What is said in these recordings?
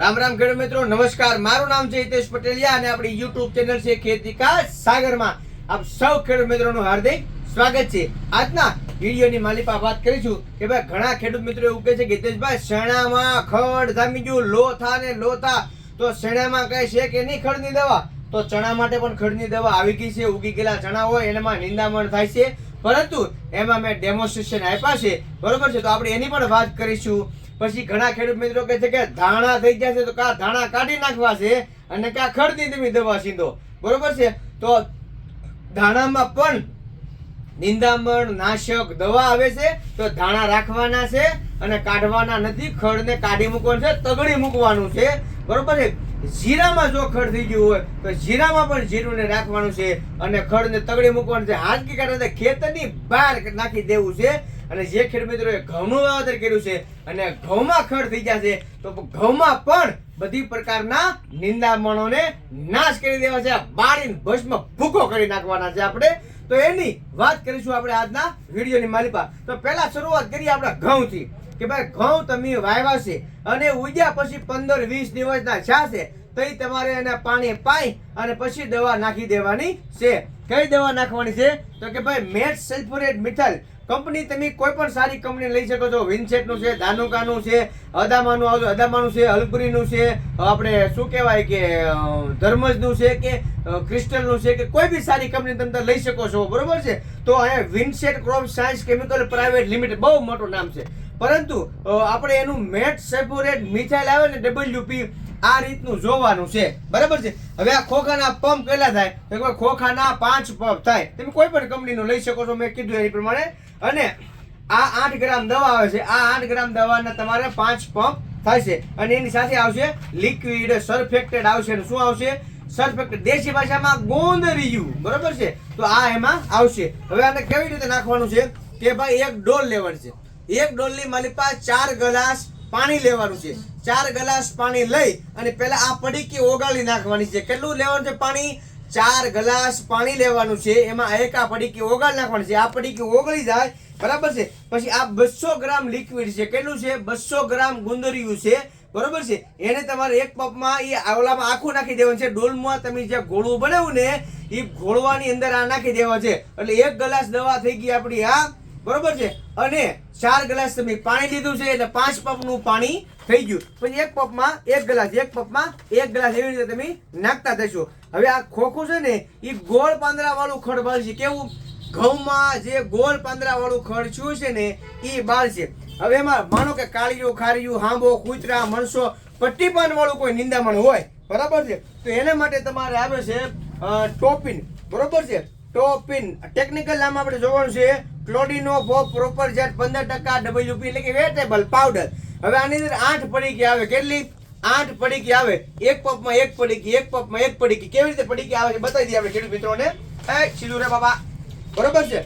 રામ રામ ખેડૂત મિત્રો, નમસ્કાર. મારું નામ છે હિતેશ પટેલિયા અને આપણી યુટ્યુબ ચેનલ છે ખેતી કા સાગરમાં. આપ સૌ ખેડૂત મિત્રોનું હાર્દિક સ્વાગત છે. આજના વિડીયોની માલિકા વાત કરીશું કે ભાઈ ઘણા ખેડૂત મિત્રો એવું કહે છે કે હિતેશભાઈ, શેણામાં ખડ જામી ગયું, લોથા ને લોથા. તો શેણામાં કઈ છે કે નહીં ખડની દવા? તો ચણા માટે પણ ખડની દવા આવી ગઈ છે, ઉગી ગયેલા ચણા હોય એનામાં નિંદામણ થાય છે. પરંતુ એમાં મેં ડેમોન્સ્ટ્રેશન આપ્યા છે. બરોબર છે? તો આપણે એની પણ વાત કરીશું. પછી ઘણા ખેડૂત મિત્રો કહે છે કે ધાણા થઈ ગયા છે તો કા ધાણા કાઢી નાખવા છે અને કા ખડની તમે દવા સીધો. બરોબર છે? તો ધાણામાં પણ નિંદામણ, નાશક દવા આવે છે, તો ધાણા રાખવાના છે અને કાઢવાના નથી ખડને કાઢી મૂકવાનું છે, તગડી મૂકવાનું છે. બરોબર છે? જીરામાં જો ખડ થઈ ગયું હોય, તો જીરામાં પણ જીરુંને રાખવાનું છે અને ખડને તગડી મૂકવાનું છે. હાથકી કાઢે ખેતરની બહાર નાખી દેવું છે. અને જે ખેડૂત મિત્રોએ ઘઉંનું વાવેતર કર્યું છે અને ઘઉંમાં ખડ થઈ ગયા છે, તો ઘઉંમાં પણ બધી પ્રકારના નિંદામણોને નાશ કરી દેવા છે. બાળીને ભસ્મ ભૂકો કરી નાખવાના છે આપણે. તો એની વાત કરીશું આપણે આજના વિડીયોની માલિપા. તો પહેલા શરૂઆત કરીએ આપણા ઘઉંથી. કે ભાઈ, ઘઉં તમે વાવ્યા છે અને ઉગ્યા પછી પંદર વીસ દિવસના છાશે તો તમારે એને પાણી પાઈ અને પછી દવા નાખી દેવાની છે. કઈ દવા નાખવાની છે? તો કે ભાઈ, મેટ સલ્ફોરેટ મિથાઇલ. કંપની તમે કોઈ પણ સારી કંપની લઈ શકો છો. વિન્સેટનું છે, ધાનુકાનું છે, અદામાનું આવજો. અદામાનું છે, અલપુરીનું છે, આપણે શું કહેવાય કે ધર્મજનું છે કે ક્રિસ્ટલનું છે કે કોઈ બી સારી કંપની તમે લઈ શકો છો. બરોબર છે? તો અહીંયા વિન્સેટ crop science chemical private limited બહુ મોટું નામ છે. પરંતુ આપણે એનું મેટ સેપોરેટ મિથાઇલ આવે ને ડબલ્યુપી, આ રીતનું જોવાનું છે. બરાબર છે? હવે આ ખોખાના પંપ કેટલા થાય? તો ખોખાના પાંચ પંપ થાય. તમે કોઈ પણ કંપનીનું લઈ શકો છો. મેં કીધું એ પ્રમાણે. અને આ આઠ ગ્રામ દવા આવે છે. આ આઠ ગ્રામ દવાના તમારે પાંચ પંપ છે. અને એની સાથે આવશે લિક્વિડ સરફેક્ટેડ આવશે અને શું આવશે? સરફેક્ટેડ દેશી ભાષામાં ગોંદરિયું. બરોબર છે? તો આ એમાં આવશે. હવે આને કેવી રીતે નાખવાનું છે કે ભાઈ એક ડોલ લેવાની છે. એક ડોલની મારી પાસે ચાર ગ્લાસ પાણી લેવાનું છે. ચાર ગ્લાસ પાણી લઈ અને પહેલા આ પડીકી ઓગાળી નાખવાની છે. કેટલું લેવાનું છે પાણી? ચાર ગ્લાસ પાણી લેવાનું છે. એમાં એક આ પડીકી ઓગાળ નાખવાની છે. આ પડીકી ઓગળી જાય, બરાબર છે? પછી આ બસો ગ્રામ લિક્વિડ છે. કેટલું છે? બસો ગ્રામ ગુંદરિયું છે. બરોબર છે? એને તમારે એક પપમાં એ આવલામાં આખું નાખી દેવાનું છે. ડોલમાં તમે જે ઘોળવું બનાવ્યું ને, એ ઘોળવાની અંદર આ નાખી દેવા છે. એટલે એક ગ્લાસ દવા થઈ ગઈ આપણી આ બરોબર છે? અને ચાર ગ્લાસ તમે પાણી લીધું છે એટલે પાંચ પપનું પાણી થઈ ગયું. પછી એક પપમાં એક ગ્લાસ, એક પપમાં એક ગ્લાસ એવી રીતે તમે નાખતા થશો હવે આ ખોખું છે ને એ ગોળ પાંદરા વાળું ખડ બાળ છે. કેવું? ઘઉંમાં જે ગોળ પાંદરા વાળું ખડ છું છે ને એ બાળ છે. હવે એમાં માનો કે કાળિયું, ખારિયું હાંબો કૂતરા, મણસો પટ્ટીપાન વાળું કોઈ નિંદામણ હોય. બરાબર છે? તો એના માટે તમારે આવે છે ટોપિન. બરોબર છે? ટોપિન. ટેકનિકલ નામ આપણે જોવાનું છે. ક્લોડિનો ફો પ્રોપર જેટ પંદર ટકા ડબલ્યુપી એટલે કે વેટેબલ પાવડર હવે આની અંદર આઠ પડીકી આવે. કેટલી? આઠ પડીકી આવે. એક પપમાં એક પડીકી, એક પપમાં એક પડીકી. કેવી રીતે પડીકી આવે છે બતાવી દઈએ આપણે ખેડૂત મિત્રોને. એ, સીધું રે બાબા. બરોબર છે?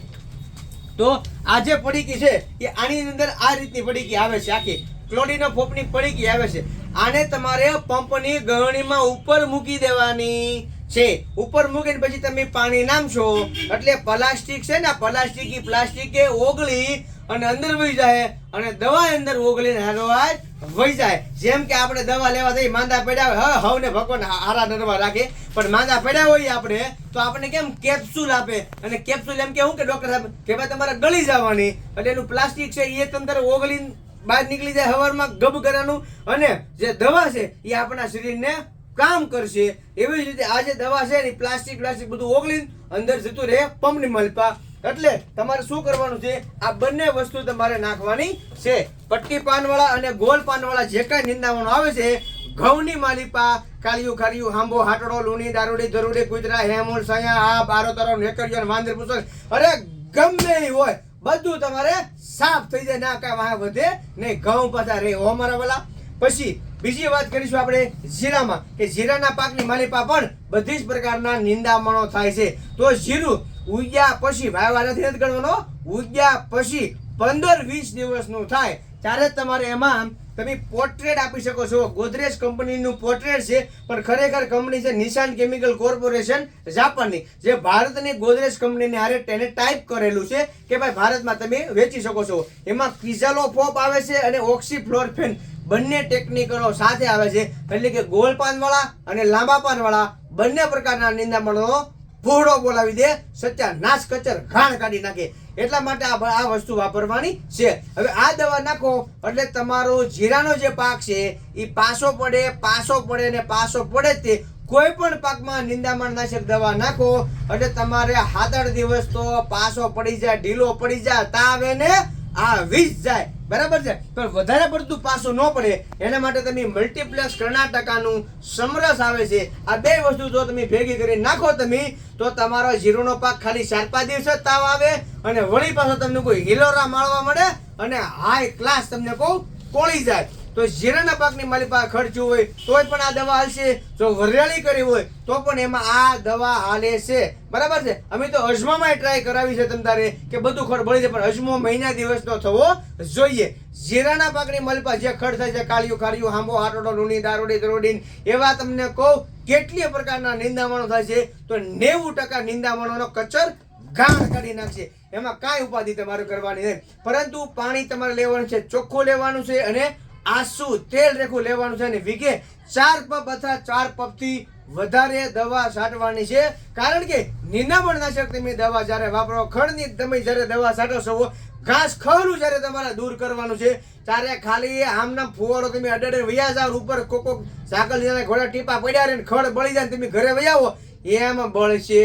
તો આ જે પડીકી છે, એ આની અંદર આ રીતની પડીકી આવે છે આખી. ક્લોડીનો ફોપની પડીકી આવે છે. આને તમારે પંપની ગળણીમાં ઉપર મૂકી દેવાની. છે. ઉપર મૂકીને પછી તમે પાણી નામશો, એટલે પ્લાસ્ટિક છે ને પ્લાસ્ટિક પ્લાસ્ટિક એ ઓગળી અને અંદર વહી જાય અને દવા અંદર ઓગળીને હારવાર વહી જાય. જેમ કે આપણે દવા લેવા જઈએ, માંદા પડ્યા હોય, હ, હવને ભગવાન હારા નરવા રાખે, પણ માંદા પડ્યા હોય આપણે, તો આપણને કેમ કેપ્સ્યુલ આપે? અને કેપ્સ્યુલ એમ કે શું કે ડોક્ટર સાહેબ, કે ભાઈ તમારે ગળી જવાની, એટલે એનું પ્લાસ્ટિક છે એ તંત્ર ઓગળીને બહાર નીકળી જાય હવારમાં ગબ કરવાનું, અને જે દવા છે એ આપણા શરીરને કામ કરશે. એવી જ રીતે આ જે દવા છે ને, પ્લાસ્ટિક પ્લાસ્ટિક બધું ઓગળીને અંદર જતું રહે, પંપની મલપા. એટલે તમારે શું કરવાનું છે? આ બંને વસ્તુ તમારે નાખવાની છે. પટ્ટી પાનવાળા અને ગોલ પાનવાળા જે કાંઈ નિંદામણો આવે છે, ઘઉંની માલિપા, કાળિયું, ખારિયું હાંબો હાટડો, લૂણી, દારૂડી, ધરૂડી, કુતરા, હેમોલ, સયા આ બારો તારો, નેકરિયો અને વાંદર પુસ્તક અરે, ગમે એ હોય, બધું તમારે સાફ થઈ જાય. ના કાંઈ વાહ વધે નહીં. ઘઉં પાછા રે ઓ મારા વાલા. પછી બીજી વાત કરીશું આપણે જીરામાં, કે જીરાના પાકની માલિપા પણ બધી જ પ્રકારના નિંદામણો થાય છે. તો જીરું ઉગ્યા પછી વાયવા નથી ગણવાનો ઉગ્યા પછી પંદર વીસ દિવસનું થાય. ત્યારે તમારે એમાં તમે પોર્ટ્રેટ આપી શકો છો. ગોદરેજ કંપનીનું પોર્ટ્રેટ છે, પણ ખરેખર કંપની છે નિશાન કેમિકલ કોર્પોરેશન જાપાનની, જે ભારતની ગોદરેજ કંપનીને હારે તેને ટાઈપ કરેલું છે, કે ભાઈ ભારતમાં તમે વેચી શકો છો. એમાં કિઝાલો ફોપ આવે છે અને ઓક્સીફ્લોરફેન બંને ટેકનિકલો સાથે આવે છે. એટલે કે ગોળ પાનવાળા અને લાંબા પાનવાળા બંને પ્રકારના નિંદામણો ફોડો બોલાવી દે, સચ્ચા નાશ કચર ઘાણ કાઢી નાખે. એટલા માટે આ આ વસ્તુ વાપરવાની છે. હવે આ દવા નાખો, એટલે તમારો જીરાનો જે પાક છે એ પાસો પડે પાસો પડે ને પાસો પડે તે. કોઈ પણ પાકમાં નિંદામણ નાશક દવા નાખો, એટલે તમારે સાત દિવસ તો પાસો પડી જાય, ઢીલો પડી જાય, તાવે ને આ વીજ જાય. બરાબર છે? પણ વધારે પડતું પાછું ન પડે. એના માટે તમે મલ્ટીપ્લેક્સ કર્ણાટકાનું સમરસ આવે છે. આ બે વસ્તુ જો તમે ભેગી કરી નાખો તમે, તો તમારો જીરોનો પાક ખાલી ચાર પાંચ દિવસે તાવ આવે અને વળી પાછો તમને કોઈ હિલોરા માળવા મળે અને હાઈ ક્લાસ તમને કહું કોળી જાય. તો જીરાના પાકની મારી પાસે ખર્ચું હોય, તોય પણ આ દવા હાલશે. જો વરિયાળી કરી હોય, તો પણ એમાં આ દવા હાલે છે. બરાબર છે? અમે તો અજમામાં ટ્રાય કરાવી છે તમ તારે કે બધું ખડ બળી જાય, પણ અજમો મહિના દિવસનો થવો જોઈએ. જીરાના પાકની મલપા જે ખડ થાય છે, કાળિયું કાળિયું હાંબો આટોડો લૂણી, દારોડી દરોડી એવા તમને કહું કેટલી પ્રકારના નિંદામણો થાય છે, તો નેવું ટકા નિંદામણોનો કચર ગાળ કાઢી નાખશે. એમાં કાંઈ ઉપાધિ તમારે કરવાની નહીં. પરંતુ પાણી તમારે લેવાનું છે, ચોખ્ખું લેવાનું છે અને આસુ તેલ રેખું લેવાનું છે અને વીઘે ચાર પપ અથવા ચાર પપથી વધારે દવા છાંટવાની છે. કારણ કે નિંદામણ નાશક તમે દવા જ્યારે વાપરો, ખડની તમે જ્યારે દવા છાંટો છો, ઘાસ ખરું જ્યારે તમારે દૂર કરવાનું છે. ત્યારે ખાલી આમના ફુવારો તમે અડડે વયા જાવ ઉપર કોકો સાકલ ઘોડા ટીપા પડ્યા રહે ખડ બળી જાય તમે ઘરે વયા આવો. એમ બળશે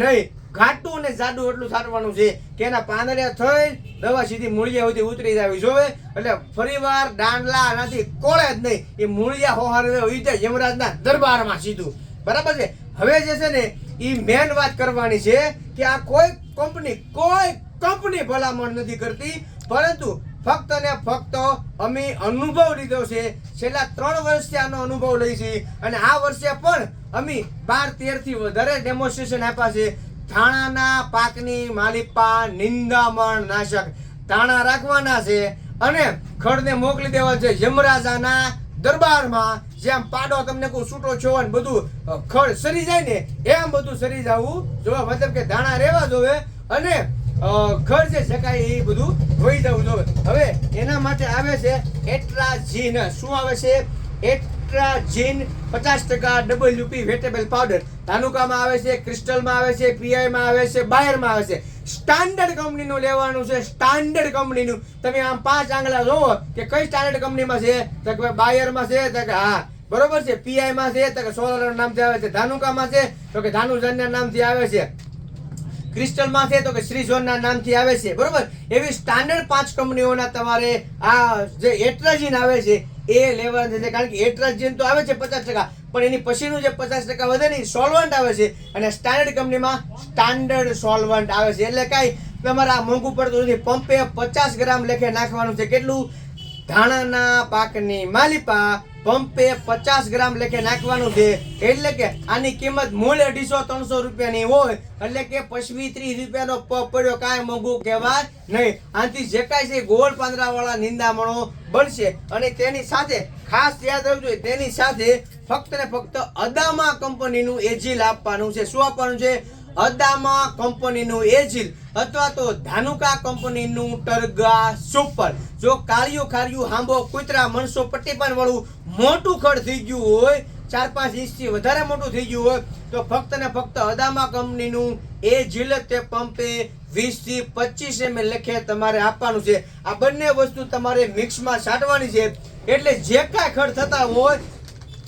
નહીં. ઘાટું અને જાડું એટલું સારવાનું છે કે એના પાંદડિયા થઈ દવા સીધી મૂળિયા સુધી ઉતરી જાવી જોવે એટલે ફરીવાર દાંડલા નથી કોળે જ નહીં. એ મૂળિયા હોહારવે જાય યમરાજના દરબારમાં સીધું. બરાબર છે? હવે જે છે ને એ મેન વાત કરવાની છે કે આ કોઈ કંપની કોઈ કંપની ભલામણ નથી કરતી, પરંતુ ફક્ત ને ફક્ત અમે અનુભવ લીધો છે. છેલ્લા ત્રણ વર્ષથી આનો અનુભવ લઈ છે. અને આ વર્ષે પણ અમે બાર તેરથી વધારે ડેમોન્સ્ટ્રેશન આપ્યા છે. ધાણાના પાકની માલિપા નિંદામણ નાશક ધાણા રાખવાના છે અને ખડને મોકલી દેવા છે યમરાજાના દરબારમાં. જેમ પાડો તમને કોઈ છૂટો છો ને બધું ખડ સરી જાય ને, એમ બધું સરી જવું. જોવા મતલબ કે ધાણા રહેવા જોવે અને ખડ જે શકાય એ બધું ધોઈ જવું જોવે. હવે એના માટે આવે છે એટ્રાજીન શું આવે છે? એટ્રાજીન પચાસ ટકા ડબલ યુપી વેટેબલ પાવડર તાલુકામાં આવે છે, ક્રિસ્ટલમાં આવે છે, પીઆઈમાં આવે છે, બાયરમાં આવે છે. સ્ટાન્ડર્ડ કંપનીનું લેવાનું છે, સ્ટાન્ડર્ડ કંપનીનું. તમે આમ પાંચ આંગળા જોવો કે કઈ સ્ટાન્ડર્ડ કંપનીમાં છે? તો કે બાયરમાં છે, તો કે હા, બરોબર છે. પીઆઈમાં છે, તો કે સોલર નામથી આવે છે. ધાનુકામાં છે, તો કે ધાનુજનના નામથી આવે છે. ક્રિસ્ટલમાં છે, તો કે શ્રી ઝોનના નામથી આવે છે. બરોબર? એવી સ્ટાન્ડર્ડ પાંચ કંપનીઓના તમારે આ જે એટ્રાજીન આવે છે એ લેવાના છે કારણ કે એટ્રાજીન તો આવે છે પચાસ ટકા, પણ એની પછીનું જે પચાસ ટકા વધે ને સોલ્વન્ટ આવે છે. અને સ્ટાન્ડર્ડ કંપનીમાં સ્ટાન્ડર્ડ સોલ્વન્ટ આવે છે. એટલે કાંઈ તમારા મોંઘું પડતું નથી. પંપે પચાસ ગ્રામ લેખે નાખવાનું છે. કેટલું? ધાણાના પાકની માલિપા પંપે પચાસ ગ્રામ લેખે નાખવાનું છે. એટલે કે આની કિંમત મૂળ અઢીસો ત્રણસો રૂપિયાની હોય, એટલે કે પચવી ત્રીસ રૂપિયાનો પગ પડ્યો, કાંઈ મોંઘું કહેવાય નહીં. આથી જે કાંઈ છે ગોળ પાંદડાવાળા નિંદામણો બનશે. અને તેની સાથે, ખાસ યાદ રાખજો તેની સાથે ફક્ત ને ફક્ત અદામા કંપનીનું એજીલ આપવાનું છે. શું આપવાનું છે? અદામા કંપનીનું એજિલ અથવા તો ધાનુકા કંપનીનું ટર્ગા સુપર. જો કાળિયું ખારિયું હાંબો કૂતરા મણસો પટ્ટીપાન વાળું મોટું ખડ થઈ ગયું હોય, ચાર પાંચ ઇંચથી વધારે મોટું થઈ ગયું હોય, તો ફક્ત ને ફક્ત અદામા કંપનીનું એ જીલ તે પંપે વીસથી પચીસ એમએલ લખે તમારે આપવાનું છે. આ બંને વસ્તુ તમારે મિક્સમાં છાંટવાની છે. એટલે જે કાંઈ ખડ થતા હોય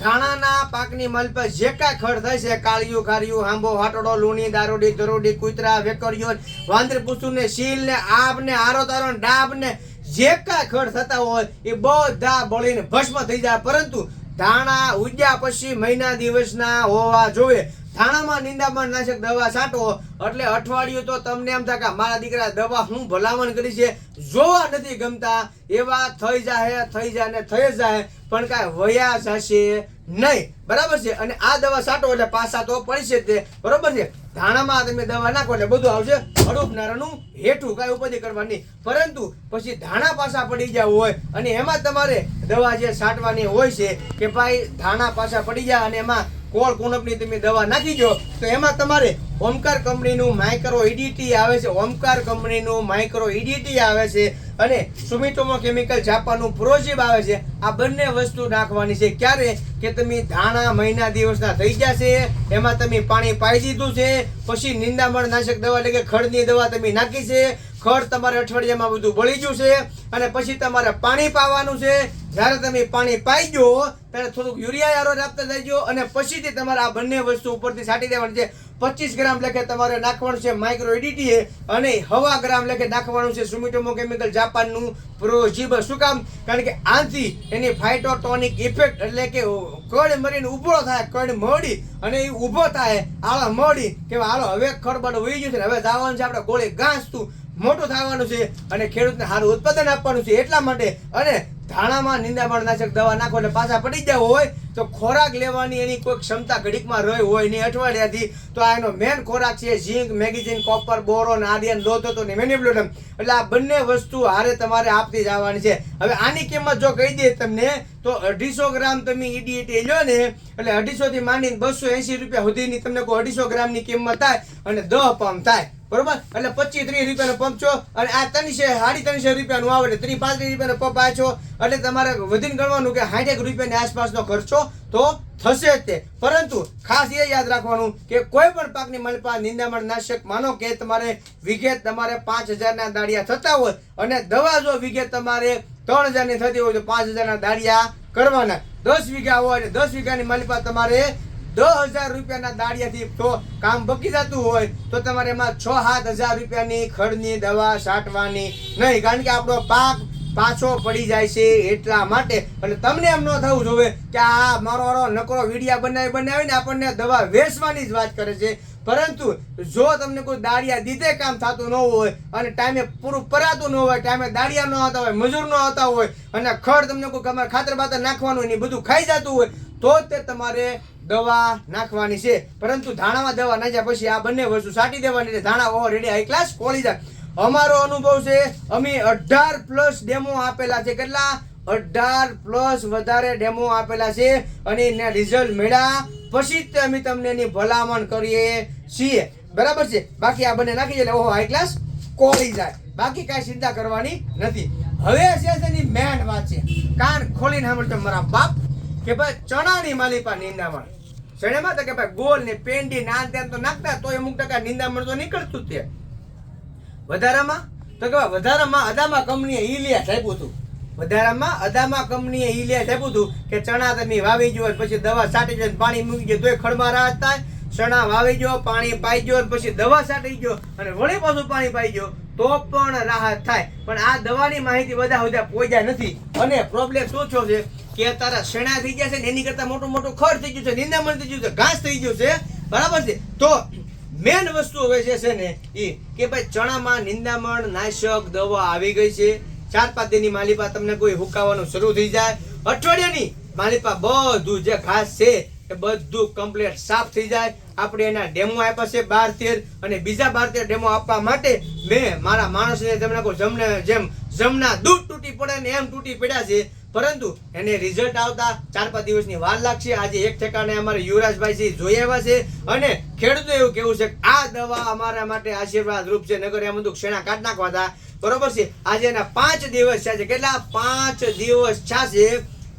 ધાણાના પાકની માલ પર જે કાંઈ ખડ થાય છે, કાળિયું, ખારિયું હાંબો હાટોડો લૂણી, દારૂડી દરોડી કૂતરા વેકરિયો વાંદરી પૂછું ને શીલ ને આબ ને આરો તારો ડાબ ને જે કાંઈ ખડ થતા હોય એ બધા બળીને ભસ્મ થઈ જાય. પરંતુ ધાણા ઉજ્યા પછી મહિના દિવસના હોવા જોઈએ. ધાણામાં નિંદામાં નાશક દવા છાંટો. એટલે અઠવાડિયું તો તમને એમ થાય કે મારા દીકરા દવા હું ભલામણ કરી છે? જોવા નથી ગમતા. એવા થઈ જાય થઈ જાય ને થઈ જાય પણ કાંઈ વયા જશે નહીં. બરાબર છે? અને આ દવા છાંટો એટલે પાછા તો પડશે તે. બરાબર છે? ધાણામાં તમે દવા નાખો એટલે બધું આવશે. હડુપનારાનું હેઠું કાંઈ ઉપરથી કરવાની પરંતુ પછી ધાણા પાછા પડી ગયા હોય અને એમાં તમારે દવા જે છાંટવાની હોય છે કે ભાઈ ધાણા પાછા પડી જાય અને એમાં કોળ કુણપની તમે દવા નાખી દો, તો એમાં તમારે ઓમકાર કંપનીનું માઇક્રો ઇડીટી આવે છે. ઓમકાર કંપનીનું માઇક્રો ઇડીટી આવે છે અને સુમિટોમો કેમિકલ જાપાનનું પ્રોજીબ આવે છે. આ બંને વસ્તુ નાખવાની છે. ક્યારે? કે તમે ધાણા મહિના દિવસના થઈ જશે એમાં તમે પાણી પાઈ દીધું છે, પછી નિંદામણ નાશક દવા એટલે કે ખડની દવા તમે નાખી છે, ખડ તમારે અઠવાડિયામાં બધું બળી ગયું છે, અને પછી તમારે પાણી પાવાનું છે જ્યારે તમે પાણી પાઈ ગયો ત્યારે થોડુંક યુરિયા યારો આપતા જજો અને પછીથી તમારે આ બંને વસ્તુ ઉપરથી છાંટી દેવાની છે. પચીસ ગ્રામ લેખે તમારે નાખવાનું છે માઇક્રો એડીટીએ અને હવા ગ્રામ લેખે નાખવાનું છે સુમિટોમો કેમિકલ જાપાનનું પ્રોજીબ. શું કામ? કારણ કે આથી એની ફાઇટોટોનિક ઇફેક્ટ એટલે કે કડ મરીને ઊભો થાય કડ મળી અને એ ઊભો થાય, આળા મળી કે આળો હવે ખડબડ વહી ગયું છે હવે જવાનું છે આપણે ગોળી ઘાસતું મોટું થવાનું છે અને ખેડૂતને સારું ઉત્પાદન આપવાનું છે એટલા માટે અને ધાણામાં નિંદામણ નાશક દવા નાખો એટલે પાછા પડી જાવ હોય તો ખોરાક લેવાની એની કોઈ ક્ષમતા ઘડીકમાં રહી હોય નહીં. અઠવાડિયાથી તો આ એનો મેન ખોરાક છે zinc, magnesium, copper boron iron તો ને મેનિપ્યુલેટમ. એટલે આ બંને વસ્તુ હારે તમારે આપતી જવાની છે. હવે આની કિંમત જો કહી દે તમને, તો અઢીસો ગ્રામ તમે ઈડીએટી લો ને, એટલે અઢીસોથી માંડીને બસો એંસી રૂપિયા સુધીની તમને કોઈ અઢીસો ગ્રામની કિંમત થાય અને દહ પંપ થાય. બરોબર? એટલે પચીસ ત્રીસ રૂપિયાનો પંપ છો અને આ ત્રણસો, સાડી ત્રણસો રૂપિયાનું આવે એટલે ત્રીસ પાંત્રીસ રૂપિયાનો પંપ આ છો. એટલે તમારે વધીને ગણવાનું કે સાઠેક રૂપિયાની આસપાસનો ખર્ચો તો થશે જ તે. પરંતુ ખાસ એ યાદ રાખવાનું કે કોઈ પણ પાકની મલપા નિંદામણ નાશક માનો કે તમારે વિઘે તમારે પાંચ હજારના દાડિયા થતા હોય અને દવા જો વિઘે તમારે ત્રણ હજારની થતી હોય તો પાંચ હજારના દાડિયા કરવાના. દસ વીઘા હોય અને દસ વીઘાની મલપા તમારે દસ હજાર રૂપિયાના દાડિયાથી તો કામ બકી જતું હોય તો તમારે એમાં છ સાત હજાર રૂપિયાની ખડની દવા છાંટવાની નહીં. કારણ કે આપણો પાક પાછો પડી જાય છે એટલા માટે. એટલે તમને એમ ન થવું જોવે કે આ મારો મારો નકરો વિડીયા બનાવી બનાવીને આપણને દવા વેચવાની જ વાત કરે છે. પરંતુ જો તમને કોઈ દાડિયા દીધે કામ થતું ન હોય અને ટાઈમે પૂરું પરાતું ન હોય, ટાઈમે દાડિયા ન આવતા હોય, મજૂર ન આવતા હોય અને ખડ તમને કોઈ તમારે ખાતર બાતર નાખવાનું હોય બધું ખાઈ જતું હોય, તો તે તમારે દવા નાખવાની છે. પરંતુ ધાણામાં દવા નાખ્યા પછી આ બંને વસ્તુ સાટી દેવાની છે. ધાણા ઓલરેડી હાઈ ક્લાસ કોળી જાય. અમારો અનુભવ છે, અમે અઢાર પ્લસ ડેમો આપેલા છે. કેટલા? અઢાર પ્લસ વધારે ડેમો આપેલા છે અને એના રિઝલ્ટ મળ્યા. પછી જ અમે તમને એની ભલામણ કરીએ છીએ. બરાબર છે? બાકી આ બંને નાખી જાય ઓહો હાઈ ક્લાસ કોળી જાય. બાકી કાંઈ ચિંતા કરવાની નથી. હવે છે તેની મેન વાત છે. કાન ખોલીને સાંભળતો મારા બાપ, કે ભાઈ ચણાની માલિપા નિંદામણ. ચણામાં તો કે ભાઈ ગોલ ને પેન્ડી નાન તેમ તો નાખતા તો અમુક ટકા નિંદામણ તો નીકળતું જ વધારામાં? તો કે વધારામાં અદામા કંપનીએ ઈલિયા આપ્યું હતું વધારામાં અદામા કંપનીએ ઈલિયા આપ્યું હતું કે ચણા તમે વાવી જુઓ પછી દવા છાંટી જાય પાણી મૂકી જાય તોય ખડમાં રાહત થાય. ચણા વાવી જો પાણી પાઈ ગયો પછી દવા છાંટી ગયો અને વળી પાછું પાણી પાઈ ગયો તો પણ રાહત થાય. પણ આ દવાની માહિતી બધા બધા પહોંચ્યા નથી. અને પ્રોબ્લેમ શું થયો છે કે તારા શેણા થઈ ગયા છે એની કરતા મોટું મોટું ખડ થઈ ગયું છે, નિંદામણ થઈ ગયું છે, ઘાસ થઈ ગયું છે. બરાબર છે? તો મેન વસ્તુ હવે જે છે ને એ કે ભાઈ ચણામાં નિંદામણ, નાશક, દવા આવી ગઈ છે. ચાર પાંચ દિનની માલિપા તમને કોઈ હુકાવાનું શરૂ થઈ જાય. અઠવાડિયાની માલિપા બધું જે ઘાસ છે એ બધું કમ્પ્લીટ સાફ થઈ જાય. આપણે એના ડેમો આપ્યા છે બાર તેર અને બીજા બાર તેર ડેમો આપવા માટે મેં મારા માણસને તમને કહું જમને જેમ જમના દૂધ તૂટી પડે ને એમ તૂટી પડ્યા છે પરંતુ એને રિઝલ્ટ આવતા ચાર પાંચ દિવસની વાર લાગશે. આજે એક ઠેકાણે અમારે યુવરાજભાઈ જોઈ આવ્યા છે અને ખેડૂતો એવું કેવું છે આ દવા અમારા માટે આશીર્વાદ રૂપ છે. નગર એમ બધું ક્ષેણા કાઢ નાખવા હતા બરોબર છે? આજે એના પાંચ દિવસ થયા છે. કેટલા? પાંચ દિવસ થયા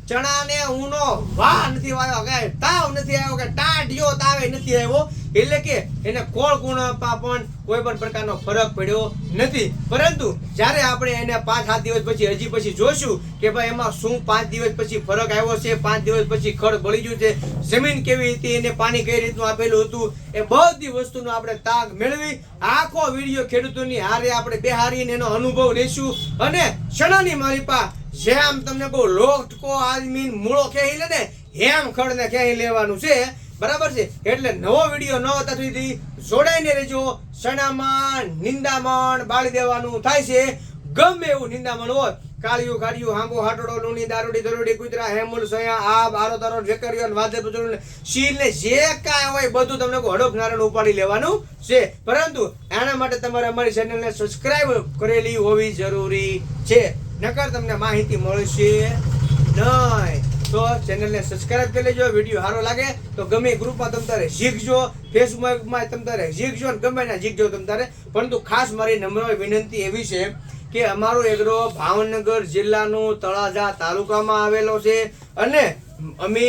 ચણાને ઊનો વાહ નથી વાયો કે તાવ નથી આવ્યો કે ટાઢિયો તાવે નથી આવ્યો. એટલે કે એને કોળ ગુણપા પણ કોઈ પણ પ્રકારનો ફરક પડ્યો નથી. પરંતુ જ્યારે આપણે એને પાંચ સાત દિવસ પછી હજી પછી જોશું કે ભાઈ એમાં શું પાંચ દિવસ પછી ફરક આવ્યો છે, પાંચ દિવસ પછી ખડ બળી ગયું છે, જમીન કેવી હતી, એને પાણી કઈ રીતનું આપેલું હતું, એ બધી વસ્તુનો આપણે તાગ મેળવી, આખો વીડિયો ખેડૂતોની હારે આપણે બેહારીને એનો અનુભવ લેશું અને ચણાની મારી પા જેમ તમને બહુ લોટકો આદમી મૂળો ખેહી લે ને હેમ ખડને ખેહી લેવાનું છે. બરાબર છે? એટલે નવો વીડિયો ન હતા સુધી જોડાઈને રહેજો. ચણામાં નિંદામણ બાળી દેવાનું થાય છે. ગમે એવું નિંદામણ હોય, કાળિયું કાળિયું હાંબો હાટડો, લૂણી દારૂડી દરોડી કુતરા, હેમુલ, સયા આ બારો તારો વેકરીઓ ને વાદે પુચડો શીલ ને જે કાંઈ હોય બધું તમને હડોક નારણ ઉપાડી લેવાનું છે. પરંતુ એના માટે તમારે અમારી ચેનલને સબસ્ક્રાઇબ કરેલી હોવી જરૂરી છે. નકર તમને માહિતી મળશે નહીં. તો ચેનલને સબસ્ક્રાઇબ કરી લેજો વીડિયો સારો લાગે તો ગમે ગ્રુપમાં તમ તારે શીખજો ફેસબુકમાં તમ તારે શીખજો અને ગમે ના શીખજો તમ તારે. પરંતુ ખાસ મારી નમ્ર વિનંતી એવી છે કે અમારો એગ્રો ભાવનગર જિલ્લાનું તળાજા તાલુકામાં આવેલો છે અને અમે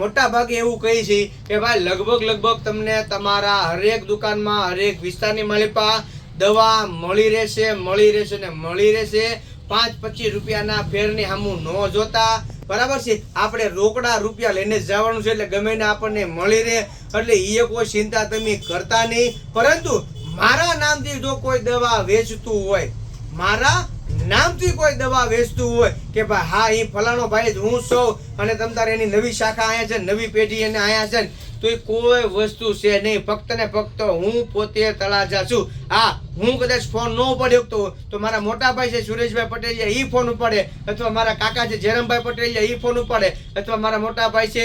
મોટા ભાગે એવું કહીએ છીએ કે ભાઈ લગભગ લગભગ તમને તમારા હરેક દુકાનમાં, હરેક વિસ્તારની માલિપા દવા મળી રહેશે મળી રહેશે ને મળી રહેશે. પાંચ પચીસ રૂપિયાના ફેરની સામું ન જોતા. બરાબર છે? આપણે રોકડા રૂપિયા લઈને જવાનું છે એટલે ગમે ને આપણને મળી રહે. એટલે એ કોઈ ચિંતા તમે કરતા નહીં. પરંતુ મારા નામથી જો કોઈ દવા વેચતું હોય, મારા નામથી કોઈ દવા વેચતું હોય કે ભાઈ, હા એ ફલાણો ભાઈ જ હું છું અને તમ તારે એની નવી શાખા અહીંયા છે, નવી પેઢી એને અહીંયા છે. તો એ કોઈ વસ્તુ છે નહીં. ફક્ત ને ફક્ત હું પોતે તળાજા છું. હા હું કદાચ ફોન ન ઉપાડ્યો તો મારા મોટા ભાઈ છે, સુરેશભાઈ પટેલિયા એ ફોન ઉપાડે. અથવા મારા કાકા છે જેરમભાઈ પટેલિયા એ ફોન ઉપાડે. અથવા મારા મોટા ભાઈ છે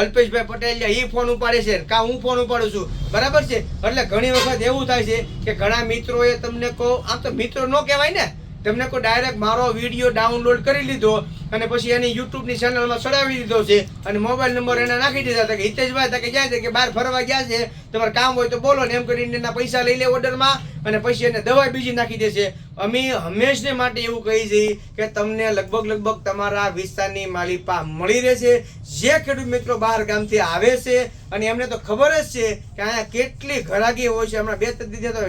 અલ્પેશભાઈ પટેલિયા એ ફોન ઉપાડે છે. કા હું ફોન ઉપાડું છું? બરાબર છે? એટલે ઘણી વખત એવું થાય છે કે ઘણા મિત્રોએ તમને કહો, આમ તો મિત્રો ન કહેવાય ને. તમને કોઈ ડાયરેક્ટ મારો વીડિયો ડાઉનલોડ કરી લીધો અને પછી એની યુટ્યુબની ચેનલમાં ચડાવી દીધો છે અને મોબાઈલ નંબર એને નાખી દીધા હતા કે હિતેશભાઈ હતા કે છે? કે બહાર ફરવા ગયા છે. તમારે કામ હોય તો બોલો ને એમ કરીને એના પૈસા લઈ લે ઓર્ડરમાં અને પછી એને દવા બીજી નાખી દેશે અમે હંમેશને માટે એવું કહી છીએ કે તમને લગભગ લગભગ તમારા વિસ્તારની માલિપા મળી રહેશે. જે ખેડૂત મિત્રો બહાર ગામથી આવે છે અને એમને તો ખબર જ છે કે અહીંયા કેટલી ઘરાગી હોય છે. હમણાં બે ત્રણ દીધે તો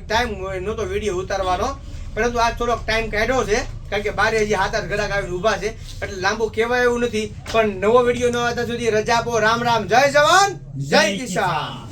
ટાઈમ નહોતો વીડિયો ઉતારવાનો. પરંતુ આ થોડોક ટાઈમ કાઢ્યો છે કારણ કે બારે હજી હાથ હાથ ઘડાક આવીને ઊભા છે. એટલે લાંબુ કહેવાય એવું નથી પણ નવો વીડિયો ન આવતા સુધી રજા આપો. રામ રામ. જય જવાન જય કિસાન.